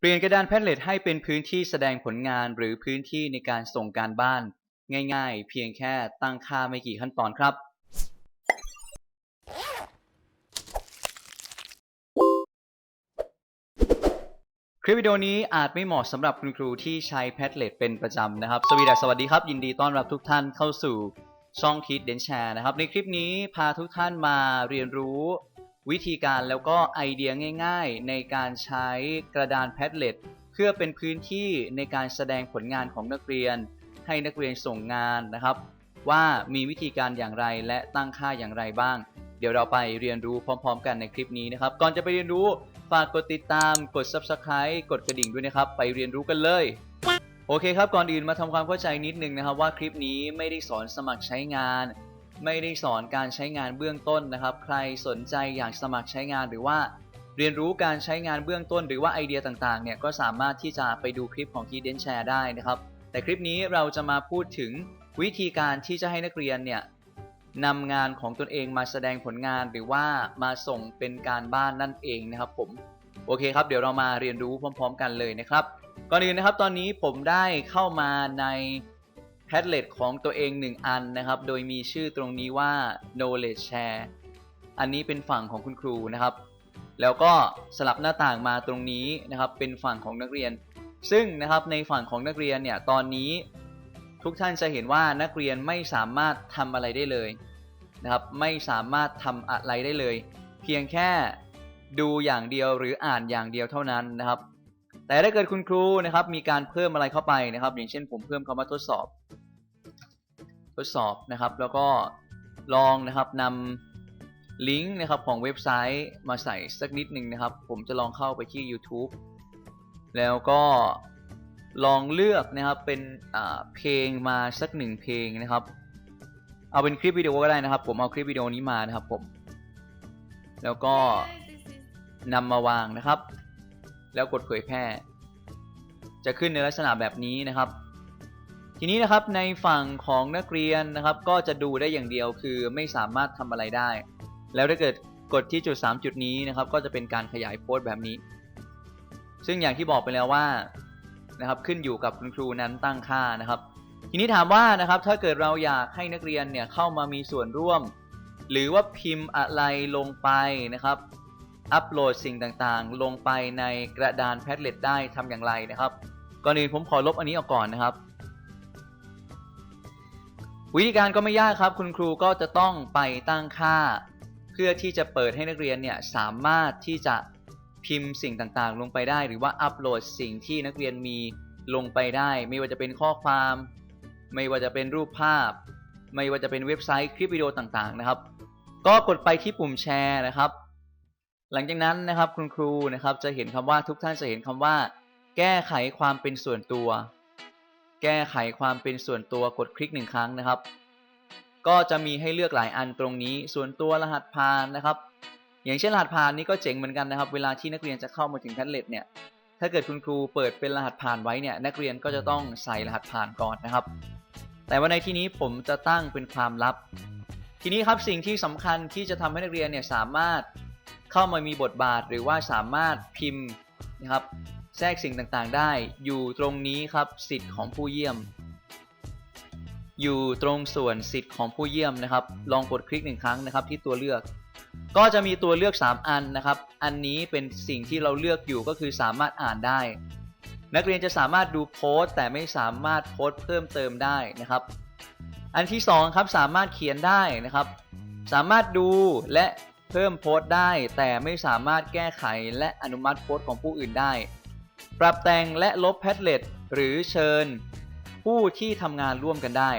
เปลี่ยนกระดานแพดเล็ตให้เป็นพื้นที่แสดงผลงานหรือพื้นที่ในการส่งการบ้าน ง่ายๆ เพียงแค่ตั้งค่าไม่กี่ขั้นตอนครับ คลิปวิดีโอนี้อาจไม่เหมาะสำหรับคุณครูที่ใช้แพดเล็ตเป็นประจำนะครับ สวีดัสสวัสดีครับ ยินดีต้อนรับทุกท่านเข้าสู่ช่องคิดเดนแชร์นะครับ ในคลิปนี้พาทุกท่านมาเรียนรู้ วิธีการแล้วก็ไอเดียง่าย ๆ ในการใช้กระดานแพดเล็ตเพื่อเป็นพื้นที่ในการแสดงผลงานของนักเรียน ให้นักเรียนส่งงานนะครับ ว่ามีวิธีการอย่างไรและตั้งค่าอย่างไรบ้าง เดี๋ยวเราไปเรียนรู้พร้อม ๆ กันในคลิปนี้นะครับ ก่อนจะไปเรียนรู้ฝากกดติดตามกด Subscribe กดกระดิ่งด้วยนะครับ ไปเรียนรู้กันเลยโอเคครับก่อนอื่นมาทำความเข้าใจนิดนึงนะครับว่าคลิปนี้ไม่ได้สอนสมัครใช้งาน ไม่ได้สอนการใช้งานเบื้องต้นนะครับ ใครสนใจอยากสมัครใช้งานหรือว่า เรียนรู้การใช้งานเบื้องต้น หรือว่าไอเดียต่างๆเนี่ยก็สามารถที่จะไปดูคลิปของ k e y d e n Share ได้นะครับ แต่คลิปนี้เราจะมาพูดถึงวิธีการที่จะให้นักเรียนเนี่ยนำงานของตนเองมาแสดงผลงานหรือว่ามาส่งเป็นการบ้านนั่นเองนะครับผมโอเคครับ เดี๋ยวเรามาเรียนรู้พร้อม ๆ กันเลยนะครับก่อนอื่นนะครับตอนนี้ผมได้เข้ามาใน แพดเล็ตของตัวเอง 1 อันนะครับ โดยมีชื่อตรงนี้ว่า knowledge share อันนี้เป็นฝั่งของคุณครูนะครับ แล้วก็สลับหน้าต่างมาตรงนี้นะครับ เป็นฝั่งของนักเรียน ซึ่งนะครับในฝั่งของนักเรียนเนี่ยตอนนี้ทุกท่านจะเห็นว่านักเรียนไม่สามารถทำอะไรได้เลยนะครับ ไม่สามารถทำอะไรได้เลย เพียงแค่ดูอย่างเดียวหรืออ่านอย่างเดียวเท่านั้นนะครับ แต่ถ้าเกิดคุณครูนะครับมีการเพิ่มอะไรเข้าไปนะครับ อย่างเช่นผมเพิ่มคำว่าทดสอบ ทดสอบนะครับ แล้วก็ลองนะครับนำลิงก์นะครับของเว็บไซต์มาใส่สักนิดหนึ่งนะครับ ผมจะลองเข้าไปที่ YouTube แล้วก็ลองเลือกนะครับเป็นเพลงมาสักหนึ่งเพลงนะครับ เอาเป็นคลิปวิดีโอก็ได้นะครับ ผมเอาคลิปวิดีโอนี้มานะครับผม แล้วก็นำมาวางนะครับ แล้วกดเผยแพร่ จะขึ้นในลักษณะแบบนี้นะครับ ทีนี้นะครับในฝั่งของนักเรียนนะครับ ก็จะดูได้อย่างเดียวคือไม่สามารถทำอะไรได้ แล้วถ้าเกิดกดที่จุด 3 จุดนี้นะครับ ก็จะเป็นการขยายโพสต์แบบนี้ ซึ่งอย่างที่บอกไปแล้วว่านะครับขึ้นอยู่กับคุณครูนั้นตั้งค่านะครับ ทีนี้ถามว่านะครับถ้าเกิดเราอยากให้นักเรียนเนี่ยเข้ามามีส่วนร่วม หรือว่าพิมพ์อะไรลงไปนะครับ อัปโหลดสิ่งต่างๆ ลงไปในกระดานแพดเล็ตได้ทำอย่างไรนะครับ ก่อนอื่นผมขอลบอันนี้ออกก่อนนะครับ วิธีการก็ไม่ยากครับ คุณครูก็จะต้องไปตั้งค่า เพื่อที่จะเปิดให้นักเรียนเนี่ยสามารถที่จะพิมพ์สิ่งต่างๆ ลงไปได้ หรือว่าอัปโหลดสิ่งที่นักเรียนมีลงไปได้ ไม่ว่าจะเป็นข้อความ ไม่ว่าจะเป็นรูปภาพ ไม่ว่าจะเป็นเว็บไซต์คลิปวิดีโอต่างๆนะครับ ก็กดไปที่ปุ่มแชร์นะครับ หลังจากนั้นนะครับคุณครูนะครับจะเห็นคำว่าทุกท่านจะเห็นคำว่า แก้ไขความเป็นส่วนตัว แก้ไขความเป็นส่วนตัวกดคลิกหนึ่งครั้งนะครับ ก็จะมีให้เลือกหลายอันตรงนี้ ส่วนตัวรหัสผ่านนะครับ อย่างเช่นรหัสผ่านนี้ก็เจ๋งเหมือนกันนะครับ เวลาที่นักเรียนจะเข้ามาถึงแท็บเล็ตเนี่ย ถ้าเกิดคุณครูเปิดเป็นรหัสผ่านไว้เนี่ย นักเรียนก็จะต้องใส่รหัสผ่านก่อนนะครับ แต่ว่าในที่นี้ผมจะตั้งเป็นความลับ ทีนี้ครับสิ่งที่สำคัญที่จะทำให้นักเรียนเนี่ยสามารถเข้ามามีบทบาทหรือว่าสามารถพิมพ์นะครับ แทรกสิ่งต่างๆได้ อยู่ตรงนี้ครับสิทธิ์ของผู้เยี่ยม อยู่ตรงส่วนสิทธิ์ของผู้เยี่ยมนะครับ ลองกดคลิกหนึ่งครั้งนะครับ ที่ตัวเลือก ก็จะมีตัวเลือก 3 อันนะครับ อันนี้เป็นสิ่งที่เราเลือกอยู่ก็คือสามารถอ่านได้ นักเรียนจะสามารถดูโพสต์ แต่ไม่สามารถโพสต์เพิ่มเติมได้นะครับ อันที่2ครับสามารถเขียนได้นะครับ สามารถดูและเพิ่มโพสต์ได้ แต่ไม่สามารถแก้ไขและอนุมัติโพสต์ของผู้อื่นได้ ปรับแต่งและลบแพทเลตหรือเชิญผู้ที่ทำงานร่วมกันได้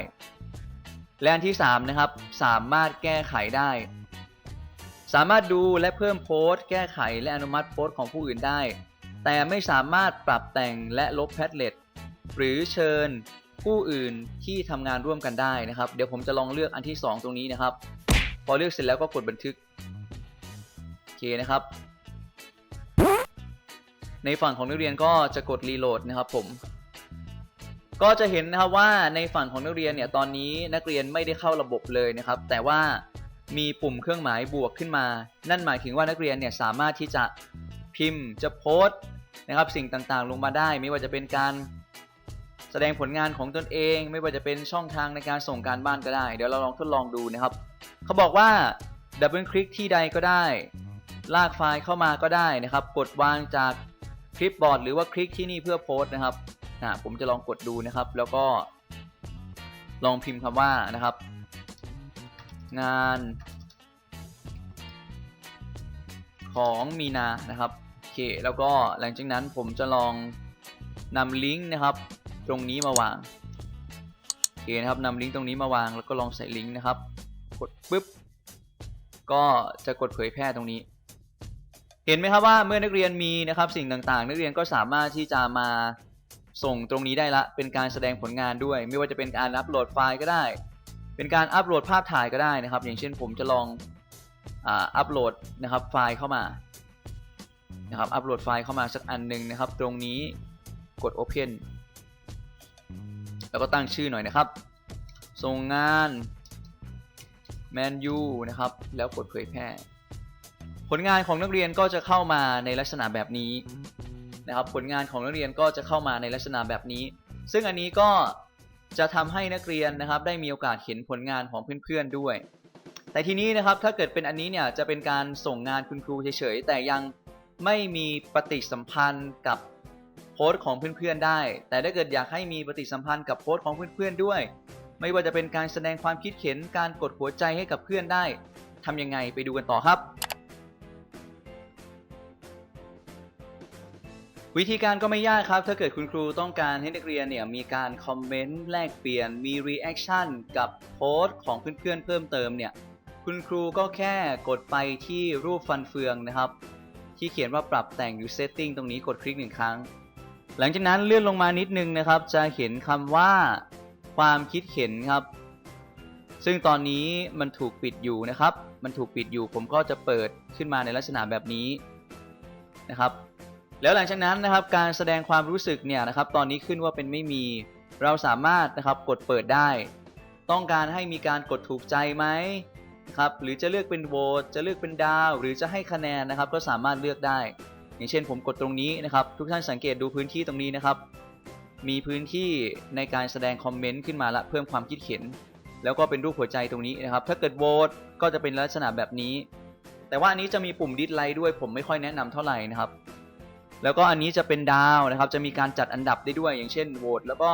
และอันที่ 3 นะครับ สามารถแก้ไขได้ สามารถดูและเพิ่มโพสต์ แก้ไขและอนุมัติโพสต์ของผู้อื่นได้ แต่ไม่สามารถปรับแต่งและลบแพทเลตหรือเชิญผู้อื่นที่ทำงานร่วมกันได้นะครับ เดี๋ยวผมจะลองเลือกอันที่ 2 ตรงนี้นะครับ พอเลือกเสร็จแล้วก็กดบันทึกโอเคนะครับ ในฝั่งของนักเรียนก็จะกดรีโหลดนะครับผม ก็จะเห็นนะครับว่าในฝั่งของนักเรียนเนี่ยตอนนี้นักเรียนไม่ได้เข้าระบบเลยนะครับ แต่ว่ามีปุ่มเครื่องหมายบวกขึ้นมา นั่นหมายถึงว่านักเรียนเนี่ยสามารถที่จะพิมพ์จะโพสต์นะครับสิ่งต่างๆ ลงมาได้ ไม่ว่าจะเป็นการแสดงผลงานของตนเอง ไม่ว่าจะเป็นช่องทางในการส่งการบ้านก็ได้ เดี๋ยวเราลองทดลองดูนะครับ เขาบอกว่าดับเบิลคลิกที่ใดก็ได้ ลากไฟล์เข้ามาก็ได้นะครับ กดวางจาก คลิปบอร์ดหรือว่าคลิกที่นี่เพื่อโพสต์นะครับอ่าผมจะลองกดดูนะครับ แล้วก็ลองพิมพ์คำว่านะครับ งานของมีนานะครับโอเคแล้วก็หลังจากนั้นผมจะลองนำลิงก์นะครับ ตรงนี้มาวางโอเคนะครับนำลิงก์ตรงนี้มาวางแล้วก็ลองใส่ลิงก์นะครับ กดปุ๊บก็จะกดเผยแพร่ตรงนี้ เห็นไหมครับว่าเมื่อนักเรียนมีนะครับสิ่งต่างๆ นักเรียนก็สามารถที่จะมาส่งตรงนี้ได้ละ เป็นการแสดงผลงานด้วย ไม่ว่าจะเป็นการอัปโหลดไฟล์ก็ได้ เป็นการอัปโหลดภาพถ่ายก็ได้นะครับ อย่างเช่นผมจะลองอ่าอัปโหลดนะครับไฟล์เข้ามานะครับอัปโหลดไฟล์เข้ามาสักอันหนึ่งนะครับ ตรงนี้กด Open แล้วก็ตั้งชื่อหน่อยนะครับ ส่งงานแมนยูนะครับ แล้วกดเผยแพร่ ผลงานของนักเรียนก็จะเข้ามาในลักษณะแบบนี้นะครับ ผลงานของนักเรียนก็จะเข้ามาในลักษณะแบบนี้ ซึ่งอันนี้ก็จะทำให้นักเรียนนะครับ ได้มีโอกาสเห็นผลงานของเพื่อนๆด้วย แต่ทีนี้นะครับถ้าเกิดเป็นอันนี้เนี่ยจะเป็นการส่งงานคุณครูเฉยๆแต่ยังไม่มีปฏิสัมพันธ์กับโพสต์ของเพื่อนๆได้ แต่ถ้าเกิดอยากให้มีปฏิสัมพันธ์กับโพสต์ของเพื่อนๆด้วย ไม่ว่าจะเป็นการแสดงความคิดเห็นการกดหัวใจให้กับเพื่อนได้ทำยังไงไปดูกันต่อครับ วิธีการก็ไม่ยากครับ ถ้าเกิดคุณครูต้องการให้นักเรียนเนี่ยมีการคอมเมนต์แลกเปลี่ยนมีรีแอคชั่นกับโพสต์ของเพื่อนๆเพิ่มเติมเนี่ยคุณครูก็แค่กดไปที่รูปฟันเฟืองนะครับ ที่เขียนว่าปรับแต่งอยู่ setting ตรงนี้กดคลิกหนึ่งครั้ง หลังจากนั้นเลื่อนลงมานิดนึงนะครับ จะเห็นคำว่าความคิดเห็นครับ ซึ่งตอนนี้มันถูกปิดอยู่นะครับ มันถูกปิดอยู่ผมก็จะเปิดขึ้นมาในลักษณะแบบนี้นะครับ แล้วหลังจากนั้นนะครับการแสดงความรู้สึกเนี่ยนะครับตอนนี้ขึ้นว่าเป็นไม่มีเราสามารถนะครับกดเปิดได้ ต้องการให้มีการกดถูกใจไหมครับหรือจะเลือกเป็นโหวตจะเลือกเป็นดาว หรือจะให้คะแนนนะครับก็สามารถเลือกได้ อย่างเช่นผมกดตรงนี้นะครับทุกท่านสังเกตดูพื้นที่ตรงนี้นะครับ มีพื้นที่ในการแสดงคอมเมนต์ขึ้นมาละเพิ่มความคิดเห็น แล้วก็เป็นรูปหัวใจตรงนี้นะครับ ถ้าเกิดโหวตก็จะเป็นลักษณะแบบนี้ แต่ว่าอันนี้จะมีปุ่มดิสไลค์ด้วยผมไม่ค่อยแนะนำเท่าไหร่นะครับ แล้วก็อันนี้จะเป็นดาวนะครับ จะมีการจัดอันดับได้ด้วย อย่างเช่นโหวตแล้วก็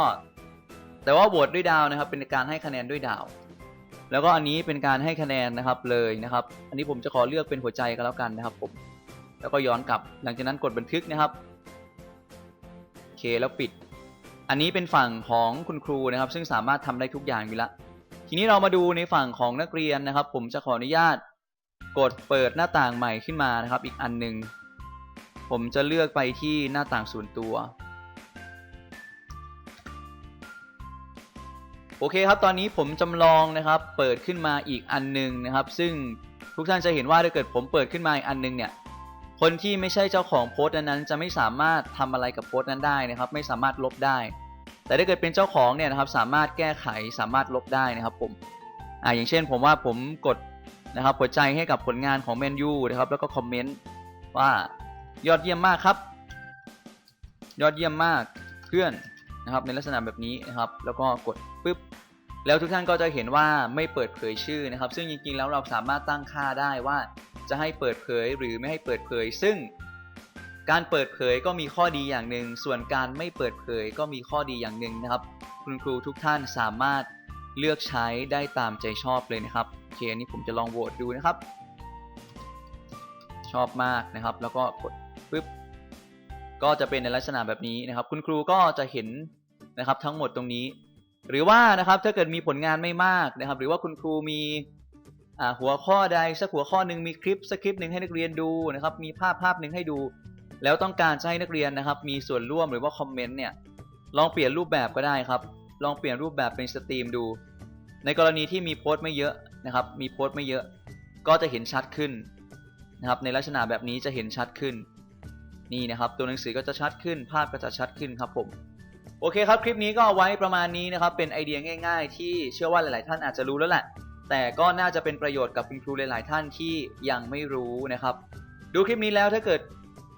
แต่ว่าโหวตด้วยดาวนะครับ เป็นการให้คะแนนด้วยดาว แล้วก็อันนี้เป็นการให้คะแนนนะครับเลยนะครับ อันนี้ผมจะขอเลือกเป็นหัวใจก็แล้วกันนะครับผมแล้วก็ย้อนกลับ หลังจากนั้นกดบันทึกนะครับโอเคแล้วปิด อันนี้เป็นฝั่งของคุณครูนะครับ ซึ่งสามารถทำได้ทุกอย่างอยู่ล้วทีนี้เรามาดูในฝั่งของนักเรียนนะครับ ผมจะขออนุญาต กดเปิดหน้าต่างใหม่ขึ้นมานะครับ อีกอันหนึ่ง ผมจะเลือกไปที่หน้าต่างส่วนตัว โอเคครับ ตอนนี้ผมจำลองนะครับ เปิดขึ้นมาอีกอันหนึงนะครับ ซึ่งทุกท่านจะเห็นว่าถ้าเกิดผมเปิดขึ้นมาอีกอันหนึงเนี่ย คนที่ไม่ใช่เจ้าของโพสต์นั้นจะไม่สามารถทำอะไรกับโพสต์นั้นได้นะครับ ไม่สามารถลบได้ แต่ถ้าเกิดเป็นเจ้าของเนี่ยนะครับ สามารถแก้ไขสามารถลบได้นะครับ ผมอ่าอย่างเช่น ผมว่าผมกดนะครับหัวใจให้กับผลงานของแมนยูนะครับ แล้วก็คอมเมนต์ว่า ยอดเยี่ยมมากครับ ยอดเยี่ยมมากเพื่อนนะครับในลักษณะแบบนี้นะครับ แล้วก็กดปุ๊บแล้วทุกท่านก็จะเห็นว่าไม่เปิดเผยชื่อนะครับ ซึ่งจริงๆแล้วเราสามารถตั้งค่าได้ว่าจะให้เปิดเผยหรือไม่ให้เปิดเผย ซึ่ง การเปิดเผยก็มีข้อดีอย่างหนึ่ง ส่วนการไม่เปิดเผยก็มีข้อดีอย่างหนึ่งนะครับ คุณครูทุกท่านสามารถเลือกใช้ได้ตามใจชอบเลยนะครับโอเคอันนี้ผมจะลองโหวตดูนะครับ ชอบมากนะครับ แล้วก็กด ปุ๊บก็จะเป็นในลักษณะแบบนี้นะครับ คุณครูก็จะเห็นนะครับทั้งหมดตรงนี้ หรือว่านะครับถ้าเกิดมีผลงานไม่มากนะครับ หรือว่าคุณครูมีหัวข้อใดสักหัวข้อหนึ่งมีคลิปสักคลิปหนึ่งให้นักเรียนดูนะครับ มีภาพภาพหนึ่งให้ดู แล้วต้องการจะให้นักเรียนนะครับ มีส่วนร่วมหรือว่าคอมเมนต์เนี่ยลองเปลี่ยนรูปแบบก็ได้ครับ ลองเปลี่ยนรูปแบบเป็นสตรีมดู ในกรณีที่มีโพสต์ไม่เยอะนะครับ มีโพสต์ไม่เยอะ ก็จะเห็นชัดขึ้นนะครับ ในลักษณะแบบนี้จะเห็นชัดขึ้น นี่นะครับตัวหนังสือก็จะชัดขึ้นภาพก็จะชัดขึ้นครับผมโอเคครับคลิปนี้ก็ไว้ประมาณนี้นะครับเป็นไอเดียง่าย ๆ ที่เชื่อว่าหลาย ๆ ท่านอาจจะรู้แล้วแหละแต่ก็น่าจะเป็นประโยชน์กับคุณครูหลาย ๆ ท่านที่ยังไม่รู้นะครับ ดูคลิปนี้แล้วถ้าเกิด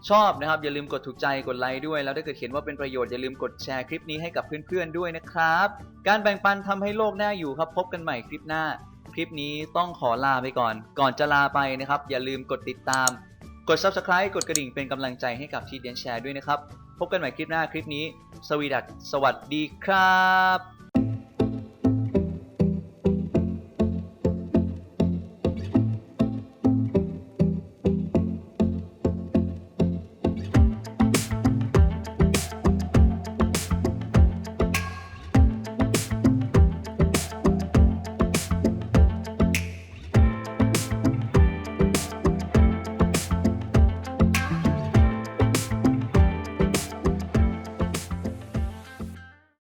ชอบนะครับอย่าลืมกดถูกใจกดไลค์ด้วย แล้วถ้าเกิดเห็นว่าเป็นประโยชน์อย่าลืมกดแชร์คลิปนี้ให้กับเพื่อน ๆ ด้วยนะครับ การแบ่งปันทำให้โลกน่าอยู่ครับพบกันใหม่คลิปหน้า คลิปนี้ต้องขอลาไปก่อน ก่อนจะลาไปนะครับ อย่าลืมกดติดตาม กด subscribe กดกระดิ่งเป็นกำลังใจให้กับทีเดียนแชร์ด้วยนะครับ พบกันใหม่คลิปหน้าคลิปนี้ สวีดัสสวัสดีครับ